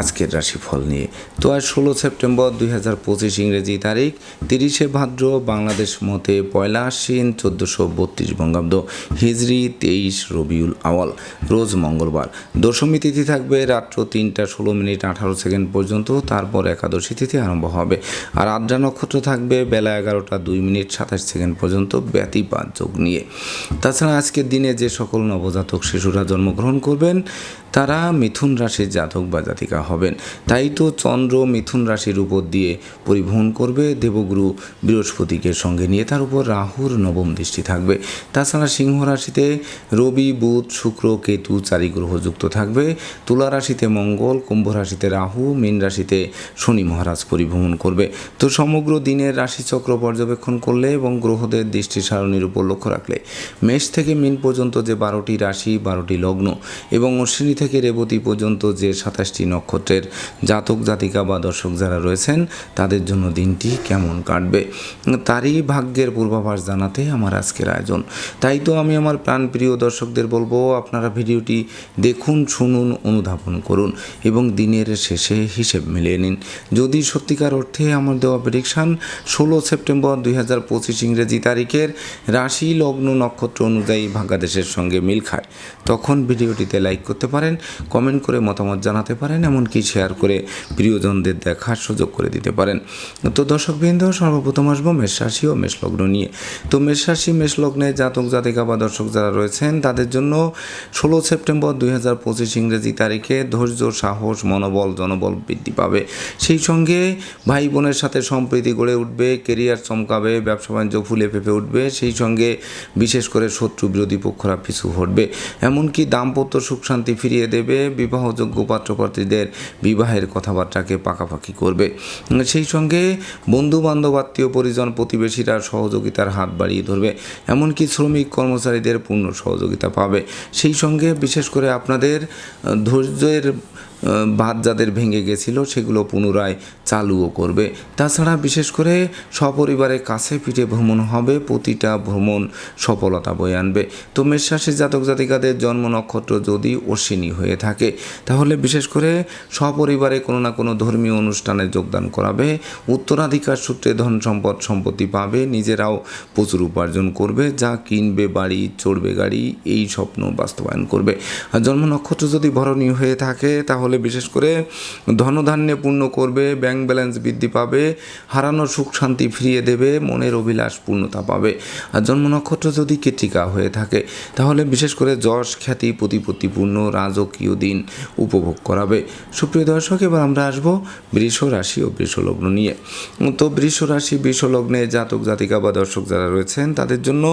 আজকের রাশিফল নিয়ে। তো আজ ষোলো সেপ্টেম্বর দুই হাজার পঁচিশ ইংরেজি তারিখ, তিরিশে ভাদ্র, বাংলাদেশ মতে পয়লা আশ্বিন, চোদ্দোশো বত্রিশ বঙ্গাব্দ, হিজরি তেইশ রবিউল আওয়াল, রোজ মঙ্গলবার। দশমী তিথি থাকবে রাত্র তিনটা ষোলো মিনিট আঠারো সেকেন্ড পর্যন্ত, তারপর একাদশী তিথি আরম্ভ হবে। আর আদ্রা নক্ষত্র থাকবে বেলা এগারোটা দুই মিনিট সাতাশ সেকেন্ড পর্যন্ত ব্যতিপাত যোগ নিয়ে। তাছাড়া আজকের দিনে যে সকল নবজাতক শিশুরা জন্মগ্রহণ করবেন তারা মিথুন রাশির জাতক বা জাতিকা হবেন। তাই তো চন্দ্র মিথুন রাশির উপর দিয়ে পরিবহন করবে। দেবগুরু বৃহস্পতিকে সঙ্গে নিয়ে তার উপর রাহুর নবম দৃষ্টি থাকবে। তাছাড়া সিংহ রাশিতে রবি, বুধ, শুক্র, কেতু চারি গ্রহ যুক্ত থাকবে। তুলা রাশিতে মঙ্গল, কুম্ভ রাশিতে রাহু, মীন রাশিতে শনি মহারাজ পরিভ্রমণ করবে। তো সমগ্র দিনের রাশিচক্র পর্যবেক্ষণ করলে এবং গ্রহদের দৃষ্টি সারণীর উপর লক্ষ্য রাখলে মেষ থেকে মিন পর্যন্ত যে বারোটি রাশি, বারোটি লগ্ন এবং অশ্বিনী থেকে রেবতী পর্যন্ত যে সাতাশটি নক্ষত্রের জাতক, জাতিকা বা দর্শক যারা রয়েছেন, তাদের জন্য দিনটি কেমন কাটবে? তারই ভাগ্যের পূর্বাভাস জানাতে আমার আজকের আয়োজন। তাই তো আমি আমার প্রাণপ্রিয় দর্শকদের বলব, আপনারা ভিডিওটি দেখুন, শুনুন, অনুধাবন করুন এবং দিনের শেষে হিসেব মিলিয়ে নিন। যদি সত্যিকার অর্থে আমার দেওয়া প্রেডিকশান ষোলো সেপ্টেম্বর দুই হাজার পঁচিশ ইংরেজি তারিখের রাশি লগ্ন নক্ষত্র অনুযায়ী ভাগ্যাদেশের সঙ্গে মিল খায়, তখন ভিডিওটিতে লাইক করতে পারেন কমেন্ট করে মতামত জানাতে পারেন, এমনকি শেয়ার করে প্রিয়জনদের দেখার সুযোগ করে দিতে পারেন। তো দর্শকবৃন্দ, সর্বপ্রথম আসব মেষ রাশি ও মেষলগ্ন নিয়ে। তো মেষ মেষলগ্নে জাতক, জাতিকা বা দর্শক যারা রয়েছেন, তাদের জন্য ষোলো সেপ্টেম্বর দুই হাজার পঁচিশ ইংরেজি তারিখে ধৈর্য, সাহস, মনোবল, জনবল বৃদ্ধি পাবে। সেই সঙ্গে ভাই বোনের সাথে সম্প্রীতি গড়ে উঠবে, কেরিয়ার চমকাবে, ব্যবসা বাণিজ্য ফুলে ফেপে উঠবে, সেই সঙ্গে বিশেষ করে শত্রু বিরোধী পক্ষরা পিছু হটবে। এমনকি দাম্পত্য সুখ শান্তি ফিরিয়ে দেবে বিবাহযোগ্য পাত্রপাত্রীদের বিবাহের কথাবার্তাকে পাকাপাকি করবে। সেই সঙ্গে বন্ধু বান্ধব আত্মীয় পরিজন, প্রতিবেশীরা সহযোগিতার হাত বাড়িয়ে ধরবে, এমনকি শ্রমিক কর্মচারীদের পূর্ণ সহযোগিতা পাবে। সেই সঙ্গে বিশেষ করে আপনাদের ধৈর্যের বাদ যাদের ভেঙে গেছিল সেগুলো পুনরায় চালুও করবে। তাছাড়া বিশেষ করে সপরিবারে কাছে পিঠে ভ্রমণ হবে, প্রতিটা ভ্রমণ সফলতা বয়ে আনবে। তো মেষরাশি জাতক জাতিকাদের জন্ম নক্ষত্র যদি অশ্বিনী হয়ে থাকে, তাহলে বিশেষ করে সপরিবারে কোনো না কোনো ধর্মীয় অনুষ্ঠানে যোগদান করাবে। উত্তরাধিকার সূত্রে ধন সম্পদ সম্পত্তি পাবে, নিজেরাও প্রচুর উপার্জন করবে, যা কিনবে, বাড়ি, চড়বে গাড়ি, এই স্বপ্ন বাস্তবায়ন করবে। আর জন্ম নক্ষত্র যদি ভরণীয় হয়ে থাকে, তাহলে বিশেষ করে ধনধান্যে পূর্ণ করবে ব্যাংক ব্যালেন্স বৃদ্ধি পাবে, হারানো সুখ শান্তি ফিরিয়ে দেবে, মনের অভিলাষ পূর্ণতা পাবে। আর জন্ম নক্ষত্র যদি কেটিকা হয়ে থাকে, তাহলে বিশেষ করে যশ, খ্যাতি, প্রতিপত্তিপূর্ণ, রাজকীয় দিন উপভোগ করাবে। সুপ্রিয় দর্শক, এবার আমরা আসব বৃষ রাশি ও বৃষ লগ্ন নিয়ে। তো বৃষ রাশি, বৃষ লগ্নে জাতক, জাতিকা বা দর্শক যারা রয়েছেন, তাদের জন্য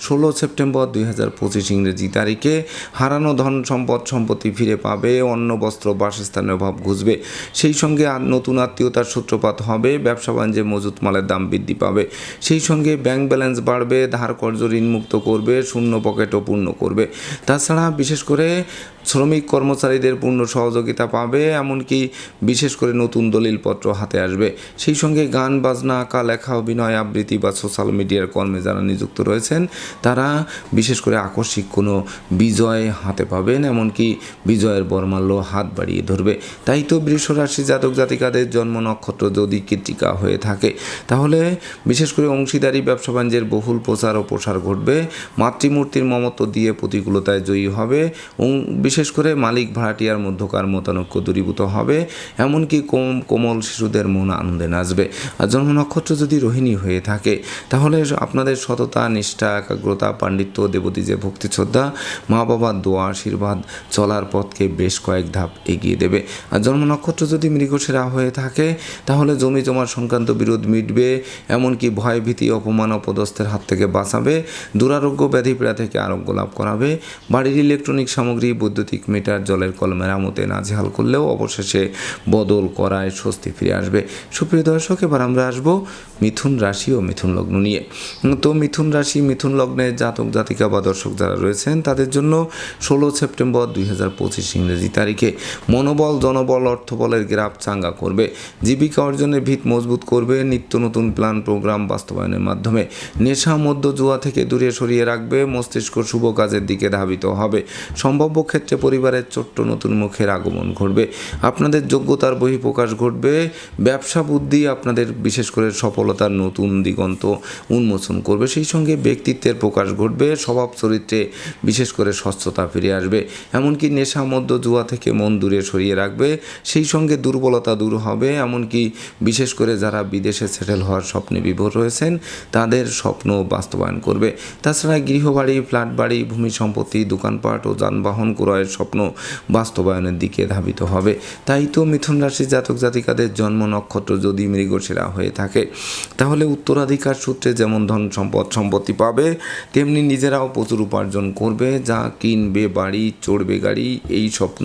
ষোলো সেপ্টেম্বর দুই হাজার পঁচিশ ইংরেজি তারিখে হারানো ধন সম্পদ, সম্পত্তি ফিরে পাবে, অন্ন, বস্ত্র বাসস্থানের অভাব ঘুষবে। সেই সঙ্গে আর নতুন আত্মীয়তার সূত্রপাত হবে, ব্যবসা বাণিজ্যে মজুত মালের দাম বৃদ্ধি পাবে। সেই সঙ্গে ব্যাংক ব্যালেন্স বাড়বে ধার কর্জ ঋণমুক্ত করবে, শূন্য পকেটও পূর্ণ করবে। তাছাড়া বিশেষ করে শ্রমিক কর্মচারীদের পূর্ণ সহযোগিতা পাবে, এমনকি বিশেষ করে নতুন দলিলপত্র হাতে আসবে। সেই সঙ্গে গান, বাজনা আঁকা লেখা, অভিনয়, আবৃত্তি বা সোশ্যাল মিডিয়ার কর্মে যারা নিযুক্ত রয়েছেন, তারা বিশেষ করে আকস্মিক কোনো বিজয় হাতে পাবেন, এমনকি বিজয়ের বর্মাল্য হাত বাড়িয়ে ধরবে। তাই তো বৃষ রাশি জাতক জাতিকাদের জন্ম নক্ষত্র যদি কৃতিকা হয়ে থাকে, তাহলে বিশেষ করে অংশীদারি, ব্যবসা বাণিজ্যের বহুল প্রচার ও প্রসার ঘটবে। মাতৃমূর্তির মমত্ব দিয়ে প্রতিকূলতায় জয়ী হবে। বিশেষ করে মালিক ভাড়াটিয়ার মধ্যকার মতানৈক্য দূরীভূত হবে, এমনকি কোম কোমল শিশুদের মন আনন্দে নাচবে। আর জন্ম নক্ষত্র যদি রোহিণী হয়ে থাকে, তাহলে আপনাদের সততা, নিষ্ঠা, একাগ্রতা, পাণ্ডিত্য, দেবতী যে ভক্তি শ্রদ্ধা মা বাবার দোয়া, আশীর্বাদ চলার পথকে বেশ কয়েক ধাপ এগিয়ে দেবে। আর জন্ম নক্ষত্র যদি মৃগসেরা হয়ে থাকে, তাহলে জমি জমার সংক্রান্ত বিরোধ মিটবে, এমনকি ভয়, ভীতি, অপমান, অপদস্থের হাত থেকে বাঁচাবে, দুরারোগ্য, ব্যাধি পীড়া থেকে আরোগ্য লাভ করাবে। বাড়ির ইলেকট্রনিক সামগ্রী বৈদ্যুতিক বৈদ্যুতিক মিটার জলের কল মেরামতে নাজেহাল করলেও অবশেষে বদল করায় স্বস্তি ফিরে আসবে। সুপ্রিয় দর্শক, এবার আমরা আসব মিথুন রাশি ও মিথুন লগ্ন নিয়ে। তো মিথুন রাশি, মিথুন লগ্নে জাতক, জাতিকা বা দর্শক যারা রয়েছেন, তাদের জন্য ষোলো সেপ্টেম্বর দুই হাজার পঁচিশ ইংরেজি তারিখে মনোবল, জনবল অর্থবলের গ্রাফ চাঙ্গা করবে। জীবিকা অর্জনের ভিত মজবুত করবে, নিত্য নতুন প্ল্যান, প্রোগ্রাম বাস্তবায়নের মাধ্যমে নেশা মধ্য জুয়া থেকে দূরে সরিয়ে রাখবে, মস্তিষ্ক শুভ কাজের দিকে ধাবিত হবে। সম্ভাব্য ক্ষেত্রে পরিবারের ছোট্ট নতুন মুখের আগমন ঘটবে। আপনাদের যোগ্যতার বহিঃপ্রকাশ ঘটবে। ব্যবসা বুদ্ধি আপনাদের বিশেষ করে সফলতার নতুন দিগন্ত উন্মোচন করবে। সেই সঙ্গে ব্যক্তিত্বের প্রকাশ ঘটবে। স্বভাব চরিত্রে বিশেষ করে স্বচ্ছতা ফিরে আসবে। এমনকি নেশা মধ্য জুয়া থেকে মন দূরে সরিয়ে রাখবে। সেই সঙ্গে দুর্বলতা দূর হবে। এমনকি বিশেষ করে যারা বিদেশে সেটেল হওয়ার স্বপ্নে বিভোর রয়েছেন তাদের স্বপ্ন বাস্তবায়ন করবে। তাছাড়া গৃহবাড়ি ফ্ল্যাট বাড়ি ভূমি সম্পত্তি, দোকানপাট ও যানবাহন ক্রয়ের স্বপ্ন বাস্তবায়নের দিকে ধাবিত হবে। তাই তো মিথুন রাশি জাতক জাতিকাদের জন্ম নক্ষত্র যদি মৃগশিরা হয়ে থাকে, তাহলে উত্তরাধিকার সূত্রে যেমন ধন সম্পদ সম্পত্তি পাবে, তেমনি নিজেরাও প্রচুর উপার্জন করবে, যা কিনবে, বাড়ি, চড়বে, গাড়ি, এই স্বপ্ন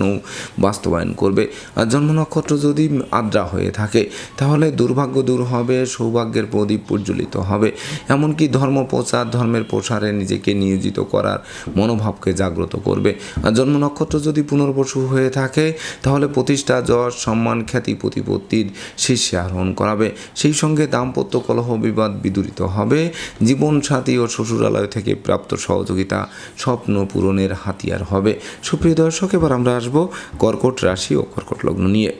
বাস্তবায়ন করবে। আর জন্ম নক্ষত্র যদি আদ্রা হয়ে থাকে, তাহলে দুর্ভাগ্য দূর হবে, সৌভাগ্যের প্রদীপ প্রজ্বলিত হবে। এমনকি ধর্ম প্রচার ধর্মের প্রসারে নিজেকে নিয়োজিত করার মনোভাবকে জাগ্রত করবে। আর জন্ম নক্ষত্র যদি পুনর্বসু হয়ে থাকে, তাহলে প্রতিষ্ঠা, যশ, সম্মান, খ্যাতি, প্রতিপত্তির শীর্ষে আরোহণ করাবে। সেই সঙ্গে দাম্পত্য কলহ, বিবাদ বিদূরিত হবে। জীবনসাথী ও শ্বশুরালয় থেকে প্রাপ্ত সহযোগিতা স্বপ্ন পূরণের হাতিয়ার হবে। সুপ্রিয় দর্শক, এবার আমরা আসব কর্কট রাশি ও কর্কট লগ্ন নিয়ে।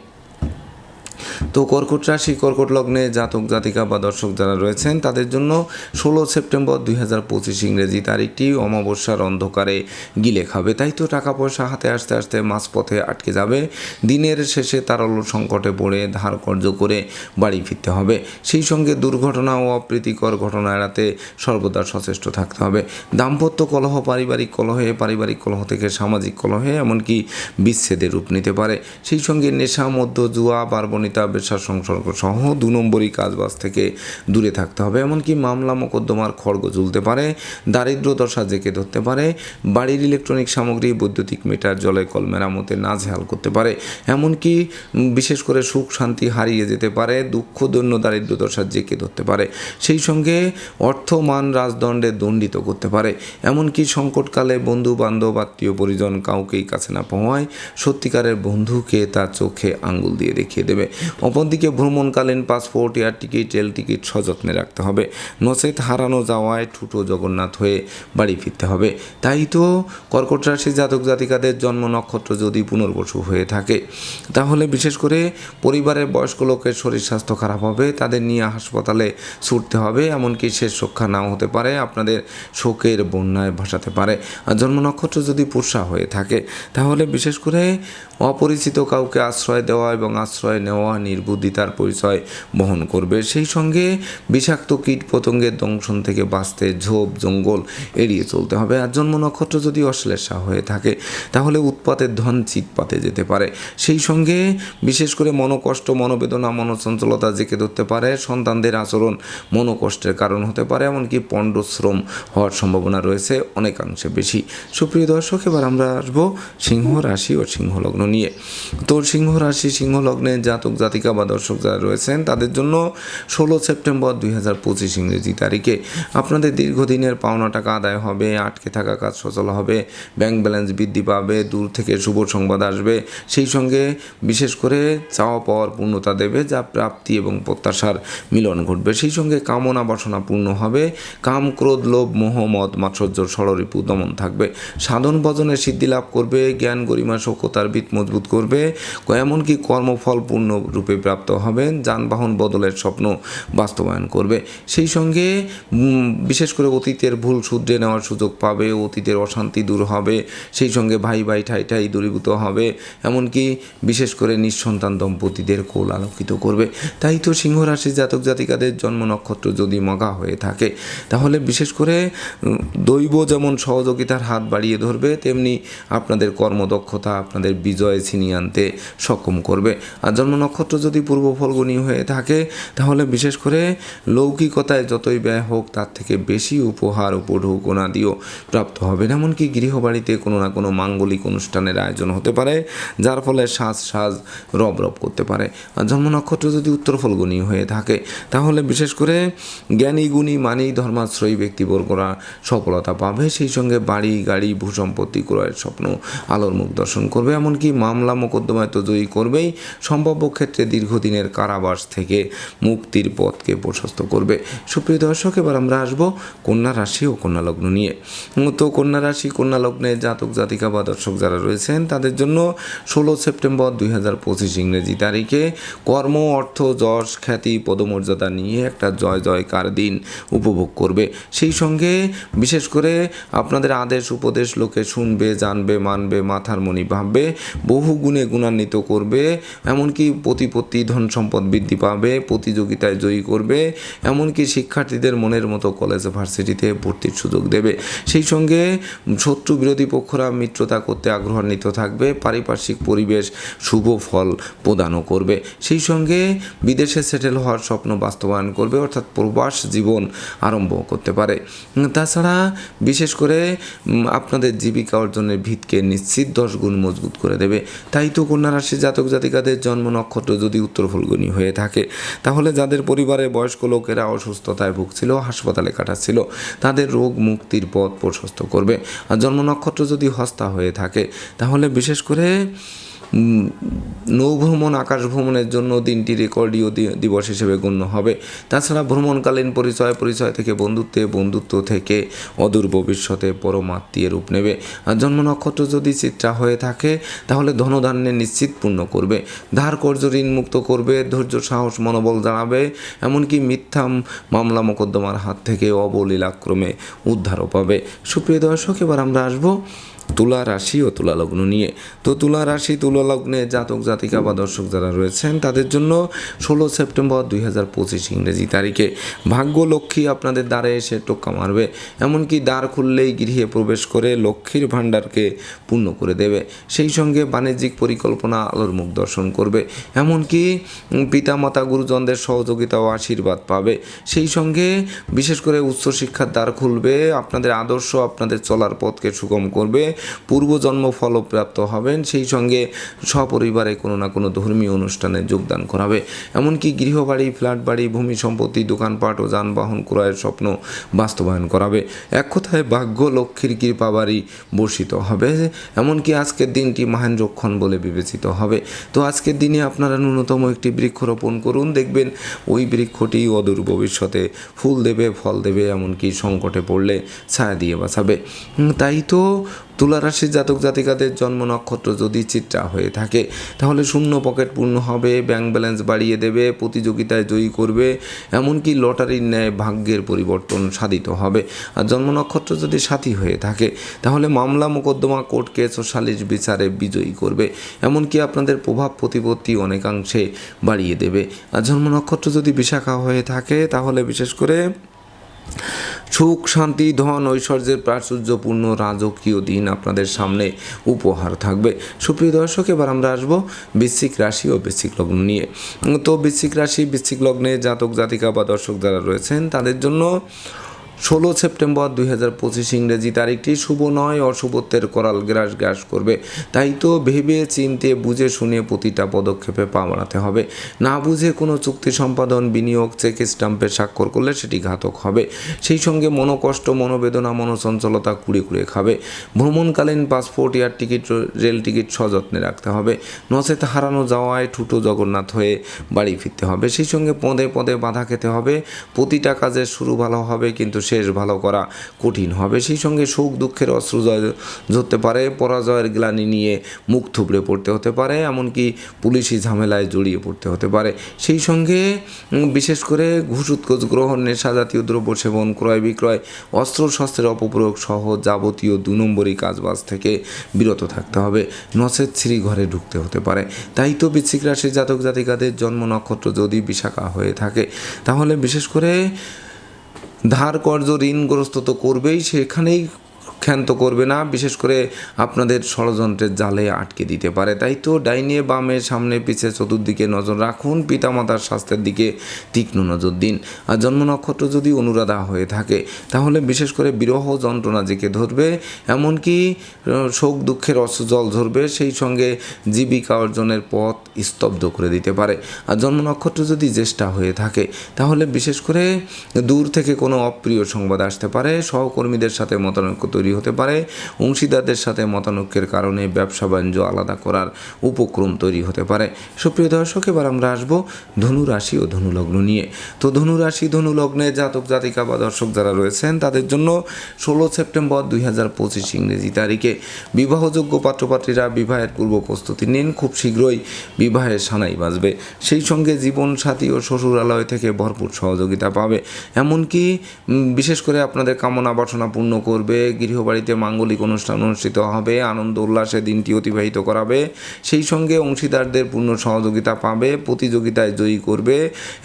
তো কর্কট রাশি, কর্কট লগ্নে জাতক, জাতিকা বা দর্শক যারা রয়েছেন, তাদের জন্য ষোলো সেপ্টেম্বর দুই হাজার পঁচিশ ইংরেজি তারিখটি অমাবস্যার অন্ধকারে গিলে খাবে। তাই তো টাকা পয়সা হাতে আসতে আসতে মাঝপথে আটকে যাবে। দিনের শেষে তারল সংকটে পড়ে ধার কর্য করে বাড়ি ফিরতে হবে। সেই সঙ্গে দুর্ঘটনা ও অপ্রীতিকর ঘটনা এড়াতে সর্বদা সচেষ্ট থাকতে হবে। দাম্পত্য কলহ পারিবারিক কলহে, পারিবারিক কলহ থেকে সামাজিক কলহে, এমনকি বিচ্ছেদের রূপ নিতে পারে। সেই সঙ্গে নেশা মধ্য জুয়া বারবনিতা বেশার সংসর্গ সহ দু নম্বরই কাজবাজ থেকে দূরে থাকতে হবে। এমনকি মামলা মোকদ্দমার খড়গ ঝুলতে পারে, দারিদ্র দশা জেঁকে ধরতে পারে, বাড়ির ইলেকট্রনিক সামগ্রী, বৈদ্যুতিক মিটার, জলের কল মেরামতে নাজেহাল করতে পারে। এমনকি বিশেষ করে সুখ শান্তি হারিয়ে যেতে পারে, দুঃখ, দৈন্য, দারিদ্র দশা জেঁকে ধরতে পারে। সেই সঙ্গে অর্থমান রাজদণ্ডে দণ্ডিত করতে পারে। এমনকি সংকটকালে বন্ধু বান্ধব আত্মীয় পরিজন কাউকেই কাছে না পাওয়ায় সত্যিকারের বন্ধুকে তার চোখে আঙ্গুল দিয়ে দেখিয়ে দেবে। অপরদিকে ভ্রমণকালীন passport, air ticket, rail ticket সযত্নে রাখতে হবে। নচেত হারানো যাওয়ায় ঠুটো জগন্নাথ হয়ে বাড়ি ফিরতে হবে। তাই তো কর্কট রাশি জাতক জাতিকাদের জন্ম নক্ষত্র যদি পুনর্বসু হয়ে থাকে, তাহলে বিশেষ করে পরিবারের বয়স্ক লোকের শরীর স্বাস্থ্য খারাপ হবে, তাদের নিয়ে হাসপাতালে ছুটতে হবে, এমনকি শেষ রক্ষা নাও হতে পারে, আপনাদের শোকের বন্যায় ভাসাতে পারে। আর জন্ম নক্ষত্র যদি পুষা হয়ে থাকে, তাহলে বিশেষ করে অপরিচিত কাউকে আশ্রয় দেওয়া এবং আশ্রয় নেওয়া নির্বুদ্ধিতার পরিচয় বহন করবে। সেই সঙ্গে বিষাক্ত কীট পতঙ্গের দংশন থেকে বাঁচতে ঝোপ, জঙ্গল এড়িয়ে চলতে হবে। আর জন্ম নক্ষত্র যদি অশ্লেষা হয়ে থাকে, তাহলে উৎপাতের ধন চিৎপাতে যেতে পারে। সেই সঙ্গে বিশেষ করে মনোকষ্ট, মনোবেদনা, মনোচঞ্চলতা জেঁকে ধরতে পারে। সন্তানদের আচরণ মনোকষ্টের কারণ হতে পারে, এমনকি পণ্ডশ্রম হওয়ার সম্ভাবনা রয়েছে অনেকাংশে বেশি। সুপ্রিয় দর্শক, এবার আমরা আসব সিংহ রাশি ও সিংহ লগ্ন নিয়ে। তো সিংহ রাশি সিংহ লগ্নে জাতক জাতিকা বা দর্শক যারা রয়েছেন, তাদের জন্য ষোলো সেপ্টেম্বর দুই হাজার পঁচিশ ইংরেজি তারিখে আপনাদের দীর্ঘদিনের পাওনা টাকা আদায় হবে, আটকে থাকা কাজ সচল হবে, ব্যাংক ব্যালেন্স বৃদ্ধি পাবে, দূর থেকে শুভ সংবাদ আসবে। সেই সঙ্গে বিশেষ করে চাওয়া পাওয়ার পূর্ণতা দেবে, যা প্রাপ্তি এবং প্রত্যাশার মিলন ঘটবে। সেই সঙ্গে কামনা বাসনা পূর্ণ হবে, কাম, ক্রোধ, লোভ, মোহ, মদ, মাৎসর্য, ষড়রিপু দমন থাকবে। সাধন ভজনের সিদ্ধি লাভ করবে, জ্ঞান গরিমা সক্ষতার ভিত মজবুত করবে। এমনকি কর্মফল পূর্ণ রূপে প্রাপ্ত হবেন, যানবাহন বদলের স্বপ্ন বাস্তবায়ন করবে। সেই সঙ্গে বিশেষ করে অতীতের ভুল শুধরে নেওয়ার সুযোগ পাবে, অতীতের অশান্তি দূর হবে, সেই সঙ্গে ভাই ভাই, ঠাই ঠাই দূরীভূত হবে, এমনকি বিশেষ করে নিঃসন্তান দম্পতিদের কোল আলোকিত করবে। তাই তো সিংহ রাশি জাতক জাতিকাদের জন্ম নক্ষত্র যদি মগা হয়ে থাকে, তাহলে বিশেষ করে দৈব যেমন সহযোগিতার হাত বাড়িয়ে ধরবে, তেমনি আপনাদের কর্মদক্ষতা আপনাদের বিজয় ছিনিয়ে আনতে সক্ষম করবে। আর জন্ম নক্ষত্র নক্ষত্র যদি পূর্ব ফলগুনি হয়ে থাকে, তাহলে বিশেষ করে লৌকিকতায় যতই ব্যয় হোক, তার থেকে বেশি উপহার উপঢৌকনাদিও প্রাপ্ত হবে। এমনকি গৃহবাড়িতে কোনো না কোনো মাঙ্গলিক অনুষ্ঠানের আয়োজন হতে পারে, যার ফলে সাজ সাজ রব রব করতে পারে। আর জন্ম নক্ষত্র যদি উত্তর ফলগুনি হয়ে থাকে, তাহলে বিশেষ করে জ্ঞানী, গুণী, মানি, ধর্মাশ্রয়ী ব্যক্তিবর্গরা সফলতা পাবে। সেই সঙ্গে বাড়ি, গাড়ি, ভূসম্পত্তি ক্রয়ের স্বপ্ন, আলোর মুখ দর্শন করবে। এমনকি মামলা মোকদ্দমায় তো জয়ী করবেই। সম্ভাব্য ক্ষেত্রে দীর্ঘদিনের কারাবাস থেকে মুক্তির পথকে প্রশস্ত করবে। সুপ্রিয় দর্শক, এবার আমরা আসব কন্যা রাশি ও কন্যা লগ্ন নিয়ে। তো কন্যা রাশি, কন্যা লগ্নে জাতক, জাতিকা বা দর্শক যারা রয়েছেন, তাদের জন্য ষোলো সেপ্টেম্বর দুই হাজার পঁচিশ ইংরেজি তারিখে কর্ম, অর্থ, যশ, খ্যাতি, পদমর্যাদা নিয়ে একটা জয় জয়কার দিন উপভোগ করবে। সেই সঙ্গে বিশেষ করে আপনাদের আদেশ, উপদেশ লোকে শুনবে, জানবে, মানবে, মাথার মনি ভাববে, বহু গুণে গুণান্বিত করবে। এমনকি প্রতিপত্তি, ধন সম্পদ বৃদ্ধি পাবে, প্রতিযোগিতায় জয়ী করবে, এমনকি শিক্ষার্থীদের মনের মতো কলেজ ভার্সিটিতে ভর্তির সুযোগ দেবে। সেই সঙ্গে শত্রু বিরোধী পক্ষরা মিত্রতা করতে আগ্রহান্বিত থাকবে, পারিপার্শ্বিক পরিবেশ শুভ ফল প্রদানও করবে। সেই সঙ্গে বিদেশে সেটেল হওয়ার স্বপ্ন বাস্তবায়ন করবে, অর্থাৎ প্রবাস জীবন আরম্ভ করতে পারে। তাছাড়া বিশেষ করে আপনাদের জীবিকা অর্জনের ভিতকে নিশ্চিত দশ গুণ মজবুত করে দেবে। তাই তো কন্যা রাশির জাতক জাতিকাদের জন্ম নক্ষত্র যদি উত্তর ফলগুনি হয়ে থাকে, তাহলে যাদের পরিবারে বয়স্ক লোকেরা অসুস্থতায় ভুগছিল, হাসপাতালে কাটাচ্ছিল, তাদের রোগ মুক্তির পথ প্রশস্ত করবে। আর জন্ম নক্ষত্র যদি হস্তা হয়ে থাকে, তাহলে বিশেষ করে নৌভ্রমণ আকাশ ভ্রমণের জন্য দিনটি রেকর্ডীয় দিবস হিসেবে গণ্য হবে। তাছাড়া ভ্রমণকালীন পরিচয় পরিচয় থেকে বন্ধুত্বে, বন্ধুত্ব থেকে অদূর ভবিষ্যতে পরমাত্মীয় রূপ নেবে। আর জন্ম নক্ষত্র যদি চিত্রা হয়ে থাকে, তাহলে ধনধান্যে নিশ্চিত পূর্ণ করবে। ধার কর্য ঋণ মুক্ত করবে, ধৈর্য, সাহস, মনোবল জানাবে। এমনকি মিথ্যা মামলা মোকদ্দমার হাত থেকে অবলীলাক্রমে উদ্ধারও পাবে। সুপ্রিয় দর্শক, এবার আমরা আসব তুলা রাশি ও তুলা লগ্ন নিয়ে। তো তুলা রাশি, তুলা লগ্নে জাতক, জাতিকা বা দর্শক যারা রয়েছেন, তাদের জন্য ষোলো সেপ্টেম্বর দুই হাজার পঁচিশ ইংরেজি তারিখে ভাগ্য লক্ষ্মী আপনাদের দ্বারে এসে টোক্কা মারবে। এমনকি দ্বার খুললেই গৃহে প্রবেশ করে লক্ষ্মীর ভাণ্ডারকে পূর্ণ করে দেবে। সেই সঙ্গে বাণিজ্যিক পরিকল্পনা, আলোর মুখ দর্শন করবে। এমনকি পিতামাতা, গুরুজনদের সহযোগিতা ও আশীর্বাদ পাবে। সেই সঙ্গে বিশেষ করে উচ্চশিক্ষার দ্বার খুলবে, আপনাদের আদর্শ, আপনাদের চলার পথকে সুগম করবে। পূর্বজন্ম ফলপ্রাপ্ত হবেন, সেই সঙ্গে সপরিবারে কোনো না কোনো ধর্মীয় অনুষ্ঠানে যোগদান করাবে এমনকি গৃহবাড়ি ফ্ল্যাট বাড়ি ভূমি সম্পত্তি, দোকানপাট ও যানবাহন ক্রয়ের স্বপ্ন বাস্তবায়ন করাবে। এক কথায় ভাগ্য লক্ষ্মীর কৃপাবাড়ি বর্ষিত হবে। এমনকি আজকের দিনটি মহেন্দ্রক্ষণ বলে বিবেচিত হবে। তো আজকের দিনে আপনারা ন্যূনতম একটি বৃক্ষরোপণ করুন, দেখবেন ওই বৃক্ষটি অদূর ভবিষ্যতে ফুল দেবে, ফল দেবে, এমনকি সংকটে পড়লে ছায়া দিয়ে বাঁচাবে। তাই তো তুলা রাশির জাতক জাতিকাদের জন্ম নক্ষত্র যদি চিত্রা হয়ে থাকে, তাহলে শূন্য পকেট পূর্ণ হবে ব্যাংক ব্যালেন্স বাড়িয়ে দেবে, প্রতিযোগিতায় জয়ী করবে, এমনকি লটারির ন্যায় ভাগ্যের পরিবর্তন সাধিত হবে। আর জন্ম নক্ষত্র যদি সাথী হয়ে থাকে, তাহলে মামলা মোকদ্দমা কোর্ট কেস ও সালিশ বিচারে বিজয়ী করবে। এমনকি আপনাদের প্রভাব প্রতিপত্তি অনেকাংশে বাড়িয়ে দেবে। আর জন্ম নক্ষত্র যদি বিশাখা হয়ে থাকে, তাহলে বিশেষ করে সুখ, শান্তি, ধন, ঐশ্বর্যের প্রাচুর্যপূর্ণ রাজকীয় দিন আপনাদের সামনে উপহার থাকবে। সুপ্রিয় দর্শক, এবার আমরা আসব বৃশ্চিক রাশি ও বৃশ্চিক লগ্ন নিয়ে। তো বৃশ্চিক রাশি, বৃশ্চিক লগ্নে জাতক, জাতিকা বা দর্শক যারা রয়েছেন, তাদের জন্য ষোলো সেপ্টেম্বর দুই হাজার পঁচিশ ইংরেজি তারিখটি শুভ নয় অশুভত্বের করাল গ্রাস গ্রাস করবে। তাই তো ভেবে, চিনতে, বুঝে, শুনে প্রতিটা পদক্ষেপে পা বাড়াতে হবে। না বুঝে কোনো চুক্তি সম্পাদন, বিনিয়োগ, চেক স্টাম্পে স্বাক্ষর করলে সেটি ঘাতক হবে। সেই সঙ্গে মনোকষ্ট, মনোবেদনা, মনোচঞ্চলতা কুড়ে কুড়ে খাবে। ভ্রমণকালীন passport, air ticket, rail ticket সযত্নে রাখতে হবে। নচেত হারানো যাওয়ায় ঠুটো জগন্নাথ হয়ে বাড়ি ফিরতে হবে। সেই সঙ্গে পদে পদে বাধা খেতে হবে। প্রতিটা কাজের শুরু ভালো হবে, কিন্তু শেষ ভালো করা কঠিন হবে। সেই সঙ্গে সুখ দুঃখের জয় ধরতে পারে, পরাজয়ের গ্লানি নিয়ে মুখ থুবড়ে পড়তে হতে পারে, এমনকি পুলিশি ঝামেলায় জড়িয়ে পড়তে হতে পারে। সেই সঙ্গে বিশেষ করে ঘুষ উৎকোচ গ্রহণ, নেশা জাতীয় দ্রব্য সেবন, ক্রয় বিক্রয়, অস্ত্র শস্ত্রের অপপ্রয়োগ সহ যাবতীয় দু নম্বরই কাজবাজ থেকে বিরত থাকতে হবে। নচেত শ্রী ঘরে ঢুকতে হতে পারে। তাই তো বৃশ্চিক রাশির জাতক জাতিকাদের জন্ম নক্ষত্র যদি বিশাখা হয়ে থাকে, তাহলে বিশেষ করে ধার কর্য ঋণগ্রস্ত তো করবেই সেখানেই ক্ষান্ত করবে না, বিশেষ করে আপনাদের ষড়যন্ত্রের জালে আটকে দিতে পারে। তাই তো ডাইনে বামে সামনে পিছে চতুর্দিকে নজর রাখুন, পিতামাতার স্বাস্থ্যের দিকে তীক্ষ্ণ নজর দিন। আর জন্ম নক্ষত্র যদি অনুরাধা হয়ে থাকে, তাহলে বিশেষ করে বিরহ যন্ত্রণা জেকে ধরবে, এমনকি শোক দুঃখের অশ্রু জল ঝরবে, সেই সঙ্গে জীবিকা অর্জনের পথ স্তব্ধ করে দিতে পারে। আর জন্ম নক্ষত্র যদি জ্যেষ্ঠা হয়ে থাকে, তাহলে বিশেষ করে দূর থেকে কোনো অপ্রিয় সংবাদ আসতে পারে। সহকর্মীদের সাথে মতানৈক্য তৈরি হতে পারে। অংশীদারদের সাথে মতানৈক্যের কারণে ব্যবসা বাণিজ্য আলাদা করার উপক্রম তৈরি হতে পারে। সুপ্রিয় দর্শক, এবার আমরা আসব ধনু রাশি ও ধনু লগ্ন নিয়ে। তো ধনু রাশি ধনু লগ্নে জাতক, জাতিকা বা দর্শক যারা রয়েছেন, তাদের জন্য ষোলো সেপ্টেম্বর দুই হাজার পঁচিশ ইংরেজি তারিখে বিবাহযোগ্য পাত্রপাত্রীরা বিবাহের পূর্ব প্রস্তুতি নিন। খুব শীঘ্রই বিবাহের সানাই বাজবে। সেই সঙ্গে জীবন সাথী ও শ্বশুরালয় থেকে ভরপুর সহযোগিতা পাবে। এমনকি বিশেষ করে আপনাদের কামনা বাসনা পূর্ণ করবে গৃহবাড়িতে মাঙ্গলিক অনুষ্ঠান অনুষ্ঠিত হবে, আনন্দ উল্লাসে দিনটি অতিবাহিত করাবে, সেই সঙ্গে অংশীদারদের পূর্ণ সহযোগিতা পাবে, প্রতিযোগিতায় জয়ী করবে,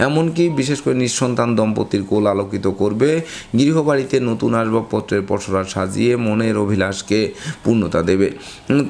এমনকি বিশেষ করে নিঃসন্তান দম্পতির কোল আলোকিত করবে, গৃহবাড়িতে নতুন আসবাবপত্রের পসরা সাজিয়ে মনের অভিলাষকে পূর্ণতা দেবে।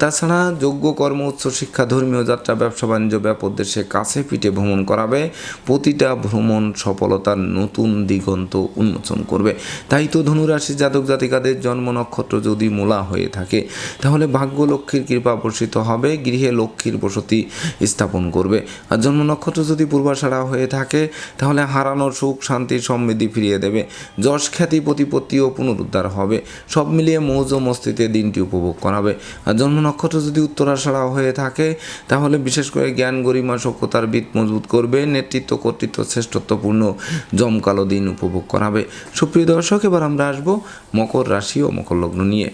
তাছাড়া যোগ্য কর্ম, উচ্চ শিক্ষা, ধর্মীয় যাত্রা, ব্যবসা, বাণিজ্য ব্যাপক দেশে কাছে পিঠে ভ্রমণ করাবে, প্রতিটা ভ্রমণ সফলতার নতুন দিগন্ত উন্মোচন করবে। তাই তো ধনুরাশি জাতক জাতিকাদের জন্ম নক্ষত্র যদি মূলা হয়ে থাকে, তাহলে ভাগ্য লক্ষ্মীর কৃপা বর্ষিত হবে, গৃহে লক্ষ্মীর বসতি স্থাপন করবে। আর জন্ম নক্ষত্র যদি পূর্বাষাড়া হয়ে থাকে, তাহলে হারানো সুখ, শান্তি, সমৃদ্ধি ফিরিয়ে দেবে। যশ, খ্যাতি প্রতিপত্তি ও পুনরুদ্ধার হবে। সব মিলিয়ে মৌজ মস্তিতে দিনটি উপভোগ করাবে। আর জন্ম নক্ষত্র যদি উত্তরাষাড়া হয়ে থাকে, তাহলে বিশেষ করে জ্ঞান, গরিমা সক্ষতার ভিত মজবুত করবে, নেতৃত্ব, কর্তৃত্ব, শ্রেষ্ঠত্বপূর্ণ জমকালো দিন উপভোগ করাবে। সুপ্রিয় দর্শক, এবার আমরা আসব মকর রাশি ও মকর লগ্ন নিয়ে।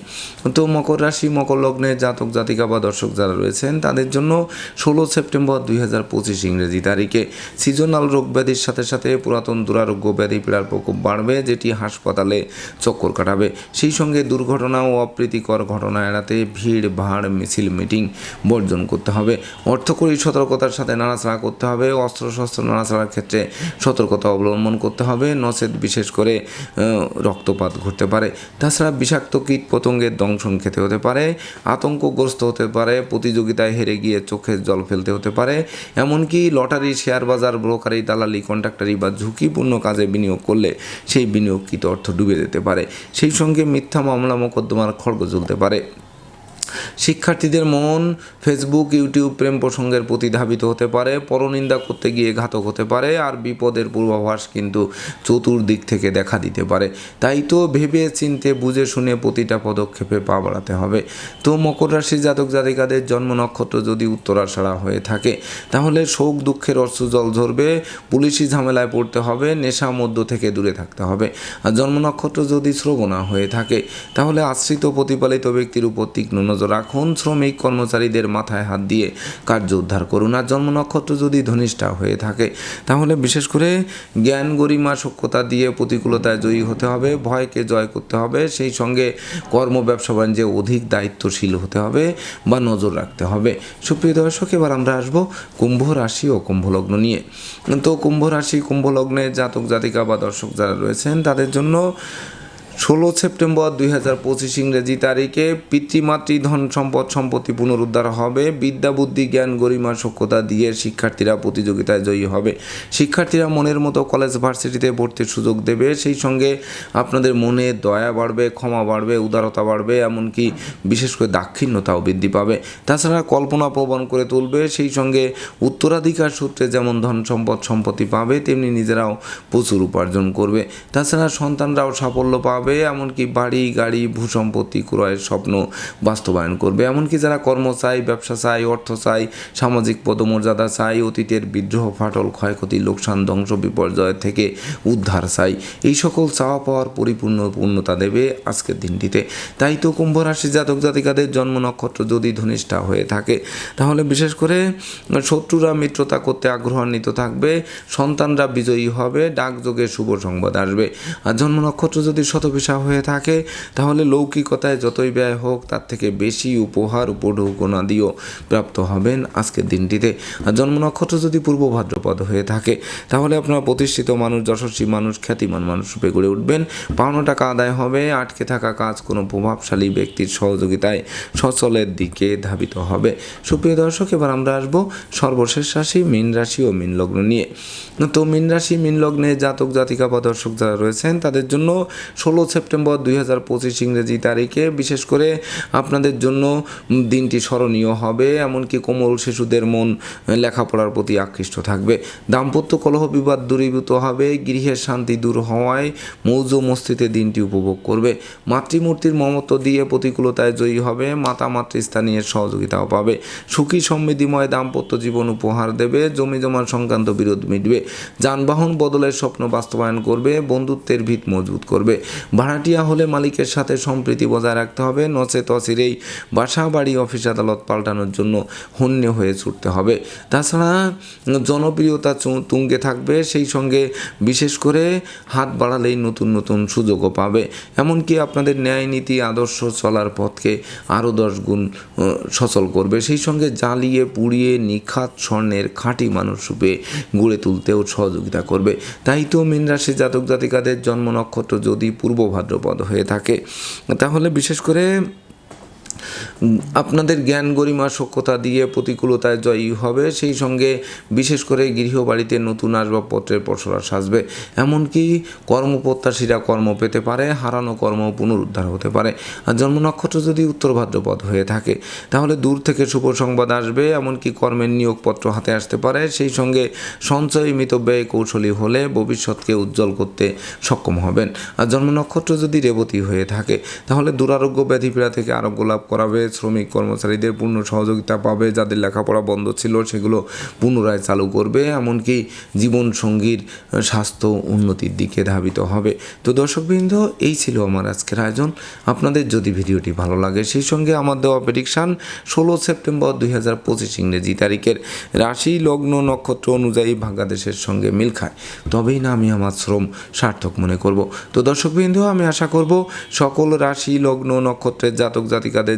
তো মকর রাশি, মকর লগ্নে জাতক, জাতিকা বা দর্শক যারা রয়েছেন, তাদের জন্য ষোলো সেপ্টেম্বর দুই হাজার পঁচিশ ইংরেজি তারিখে সিজনাল রোগ ব্যাধির সাথে সাথে পুরাতন দুরারোগ্য ব্যাধি পীড়ার প্রকোপ বাড়বে, যেটি হাসপাতালে চক্কর কাটাবে। সেই সঙ্গে দুর্ঘটনা ও অপ্রীতিকর ঘটনা এড়াতে ভিড়, ভাড়, মিছিল, মিটিং বর্জন করতে হবে। অর্থকরী সতর্কতার সাথে নাড়াচাড়া করতে হবে। অস্ত্রশস্ত্র নাড়াচাড়ার ক্ষেত্রে সতর্কতা অবলম্বন করতে হবে। নচেত বিশেষ করে রক্তপাত ঘটতে পারে। তাছাড়া বিষাক্ত কীট পতঙ্গের দংশন খেতে হতে পারে, আতঙ্কগ্রস্ত হতে পারে, প্রতিযোগিতায় হেরে গিয়ে চোখের জল ফেলতে হতে পারে, এমনকি লটারি শেয়ার বাজার ব্রোকারি দালালি, কন্ট্রাক্টারি বা ঝুঁকিপূর্ণ কাজে বিনিয়োগ করলে সেই বিনিয়োগকৃত অর্থ ডুবে যেতে পারে। সেই সঙ্গে মিথ্যা মামলা, মোকদ্দমার খড়গ জ্বলতে পারে। শিক্ষার্থীদের মন ফেসবুক ইউটিউব প্রেম প্রসঙ্গের প্রতি ধাবিত হতে পারে, পরনিন্দা করতে গিয়ে ঘাতক হতে পারে, আর বিপদের পূর্বাভাস কিন্তু চতুর্দিক থেকে দেখা দিতে পারে। তাই তো ভেবে চিনতে বুঝে শুনে প্রতিটা পদক্ষেপে পা বাড়াতে হবে। তো মকর রাশির জাতক জাতিকাদের জন্ম নক্ষত্র যদি উত্তরাষাড়া হয়ে থাকে, তাহলে শোক, দুঃখের অশ্রু জল ঝরবে, পুলিশি ঝামেলায় পড়তে হবে, নেশা মধ্য থেকে দূরে থাকতে হবে। আর জন্ম নক্ষত্র যদি শ্রবণা হয়ে থাকে, তাহলে আশ্রিত প্রতিপালিত ব্যক্তির উপর তীক্ষ্ণ নজর রাখুন। শ্রমিক কর্মচারীদের মাথায় হাত দিয়ে কার্য উদ্ধার করুন। আর জন্ম নক্ষত্র যদি ধনিষ্ঠা হয়ে থাকে, তাহলে বিশেষ করে জ্ঞান গরিমা সক্ষতা দিয়ে প্রতিকূলতায় জয়ী হতে হবে, ভয়কে জয় করতে হবে, সেই সঙ্গে কর্ম, ব্যবসা বাণিজ্যে অধিক দায়িত্বশীল হতে হবে বা নজর রাখতে হবে। সুপ্রিয় দর্শক, এবার আমরা আসব কুম্ভ রাশি ও কুম্ভ লগ্ন নিয়ে। তো কুম্ভ রাশি কুম্ভ লগ্নে জাতক জাতিকা বা দর্শক যারা রয়েছেন, তাদের জন্য ষোলো সেপ্টেম্বর দুই হাজার পঁচিশ ইংরেজি তারিখে পিতৃমাতৃ ধন সম্পদ সম্পত্তি পুনরুদ্ধার হবে, বিদ্যা, বুদ্ধি, জ্ঞান, গরিমা, সক্ষতা দিয়ে শিক্ষার্থীরা প্রতিযোগিতায় জয়ী হবে। শিক্ষার্থীরা মনের মতো কলেজ ভার্সিটিতে ভর্তির সুযোগ দেবে, সেই সঙ্গে আপনাদের মনে দয়া বাড়বে, ক্ষমা বাড়বে, উদারতা বাড়বে, এমনকি বিশেষ করে দাক্ষিণ্যতাও বৃদ্ধি পাবে। তাছাড়া কল্পনা প্রবণ করে তুলবে, সেই সঙ্গে উত্তরাধিকার সূত্রে যেমন ধন সম্পদ সম্পত্তি পাবে, তেমনি নিজেরাও প্রচুর উপার্জন করবে। তাছাড়া সন্তানরাও সাফল্য পাবে। এমনকি বাড়ি, গাড়ি, ভূসম্পত্তি ক্রয়ের স্বপ্ন বাস্তবায়ন করবে। এমনকি যারা কর্ম চাই ব্যবসা চাই অর্থ চাই সামাজিক পদমর্যাদা চাই, অতীতের বিদ্রোহ, ফাটল, ক্ষয়ক্ষতি, লোকসান, ধ্বংস, বিপর্যয় থেকে উদ্ধার চাই, এই সকল চাওয়া পাওয়ার পরিপূর্ণ পূর্ণতা দেবে আজকের দিনটিতে। তাই তো কুম্ভ রাশি জাতক জাতিকাদের জন্ম নক্ষত্র যদি ধনিষ্ঠা হয়ে থাকে, তাহলে বিশেষ করে শত্রুরা মিত্রতা করতে আগ্রহান্বিত থাকবে, সন্তানরা বিজয়ী হবে, ডাকযোগে শুভ সংবাদ আসবে। আর জন্ম নক্ষত্র যদি শতভিষে ভিসা হয়ে থাকে, তাহলে লৌকিকতায় যতই ব্যয় হোক তার থেকে বেশি উপহার উপঢৌকনা দিয়েও প্রাপ্ত হবেন আজকের দিনটিতে। আর জন্ম নক্ষত্র যদি পূর্ব ভাদ্রপদ হয়ে থাকে, তাহলে আপনার প্রতিষ্ঠিত মানুষ, যশস্বী মানুষ, খ্যাতিমান মানুষ রূপে গড়ে উঠবেন। পাওনা টাকা আদায় হবে, আটকে থাকা কাজ কোনো প্রভাবশালী ব্যক্তির সহযোগিতায় সচলের দিকে ধাবিত হবে। সুপ্রিয় দর্শক, এবার আমরা আসব সর্বশেষ রাশি, মীন রাশি ও মীন লগ্ন নিয়ে। তো মীন রাশি, মীন লগ্নে জাতক জাতিকা বা দর্শক যারা রয়েছেন, তাদের জন্য ষোলো সেপ্টেম্বর দুই হাজার পঁচিশ ইংরেজি তারিখে। বিশেষ করে আপনাদের জন্য দিনটি স্মরণীয় হবে, এমনকি কোমল শিশুদের মন লেখাপড়ার প্রতি আকৃষ্ট থাকবে। দাম্পত্য কলহ বিবাদ দূরীভূত হবে গৃহের শান্তি দূর হওয়ায় মৌজ মস্তিতে দিনটি উপভোগ করবে। মাতৃমূর্তির মমত্ব দিয়ে প্রতিকূলতায় জয়ী হবে, মাতা মাতৃস্থানীয় সহযোগিতাও পাবে। সুখী সমৃদ্ধিময় দাম্পত্য জীবন উপহার দেবে, জমি জমা সংক্রান্ত বিরোধ মিটবে। যানবাহন বদলের স্বপ্ন বাস্তবায়ন করবে, বন্ধুত্বের ভিত মজবুত করবে। ভাড়াটিয়া হলে মালিকের সাথে সম্প্রীতি বজায় রাখতে হবে। নচে তসিরেই বাসা, বাড়ি, অফিস, আদালত পাল্টানোর জন্য হন্য হয়ে ছুটতে হবে। তাছাড়া জনপ্রিয়তা তুঙ্গে থাকবে, সেই সঙ্গে বিশেষ করে হাত বাড়ালেই নতুন নতুন সুযোগও পাবে। এমনকি আপনাদের ন্যায় নীতি, আদর্শ চলার পথকে আরও দশ গুণ সচল করবে। সেই সঙ্গে জ্বালিয়ে, পুড়িয়ে, নিখাত স্বর্ণের খাঁটি মানুষ রূপে গড়ে তুলতেও সহযোগিতা করবে। তাই তো মীন রাশি জাতক জাতিকাদের জন্ম নক্ষত্র যদি পূর্ব ভাদ্রপদ হয়ে থাকে। তাহলে বিশেষ করে আপনাদের জ্ঞান, গরিমা সক্ষতা দিয়ে প্রতিকূলতায় জয়ী হবে, সেই সঙ্গে বিশেষ করে গৃহবাড়িতে নতুন আসবাবপত্রের পসরা সাজবে। এমনকি কর্মপ্রত্যাশীরা কর্ম পেতে পারে, হারানো কর্ম পুনরুদ্ধার হতে পারে। আর জন্ম নক্ষত্র যদি উত্তর ভাদ্রপদ হয়ে থাকে, তাহলে দূর থেকে শুভ সংবাদ আসবে, এমনকি কর্মের নিয়োগপত্র হাতে আসতে পারে। সেই সঙ্গে সঞ্চয়, মিতব্যয়, কৌশলী হলে ভবিষ্যৎকে উজ্জ্বল করতে সক্ষম হবেন। আর জন্ম নক্ষত্র যদি রেবতী হয়ে থাকে, তাহলে দুরারোগ্য ব্যাধিপীড়া থেকে আরোগ্য লাভ করাবে, শ্রমিক কর্মচারীদের পূর্ণ সহযোগিতা পাবে, যাদের লেখাপড়া বন্ধ ছিল সেগুলো পুনরায় চালু করবে, এমনকি জীবনসঙ্গীর স্বাস্থ্য উন্নতির দিকে ধাবিত হবে। তো দর্শকবৃন্দ, এই ছিল আমার আজকের আয়োজন। আপনাদের যদি ভিডিওটি ভালো লাগে, সেই সঙ্গে আমার দেওয়া প্রেডিকশান ষোলো সেপ্টেম্বর দুই হাজার পঁচিশ ইংরেজি তারিখের রাশি লগ্ন নক্ষত্র অনুযায়ী বাংলাদেশের সঙ্গে মিল খায়। তবেই না আমি আমার শ্রম সার্থক মনে করব। তো দর্শকবৃন্দ, আমি আশা করব সকল রাশি লগ্ন নক্ষত্রের জাতক জাতিকাদের